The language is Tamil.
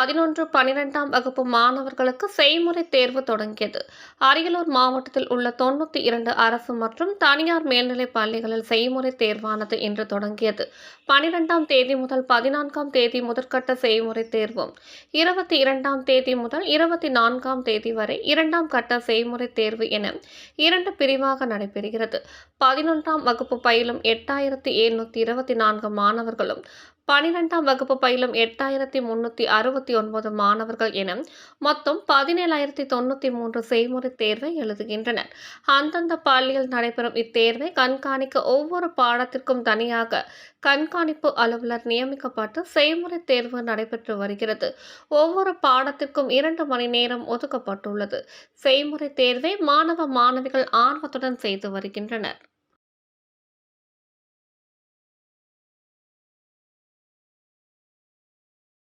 பதினொன்று பனிரெண்டாம் வகுப்பு மாணவர்களுக்கு செய்முறை தேர்வு தொடங்கியது. அரியலூர் மாவட்டத்தில் உள்ள தொண்ணூற்றி இரண்டு அரசு மற்றும் தனியார் மேல்நிலை பள்ளிகளில் செய்முறை தேர்வானது இன்று தொடங்கியது. பனிரெண்டாம் தேதி முதல் பதினான்காம் தேதி முதற்கட்ட செய்முறை தேர்வும் இருபத்தி இரண்டாம் தேதி முதல் இருபத்தி நான்காம் தேதி வரை இரண்டாம் கட்ட செய்முறை தேர்வு என இரண்டு பிரிவாக நடைபெறுகிறது. பதினொன்றாம் வகுப்பு பயிலும் எட்டாயிரத்தி எழுநூற்றி இருபத்தி நான்கு மாணவர்களும் பனிரெண்டாம் வகுப்பு பயிலும் எட்டாயிரத்தி முன்னூற்றி அறுபத்தி ஒன்பது மாணவர்கள் என மொத்தம் பதினேழாயிரத்தி தொண்ணூற்றி மூன்று செய்முறை தேர்வை எழுதுகின்றனர். அந்தந்த பள்ளியில் நடைபெறும் இத்தேர்வை கண்காணிக்க ஒவ்வொரு பாடத்திற்கும் தனியாக கண்காணிப்பு அலுவலர் நியமிக்கப்பட்டு செய்முறை தேர்வு நடைபெற்று வருகிறது. ஒவ்வொரு பாடத்திற்கும் இரண்டு மணி நேரம் ஒதுக்கப்பட்டுள்ளது. செய்முறை தேர்வை மாணவ மாணவிகள் ஆர்வத்துடன் செய்து வருகின்றனர்.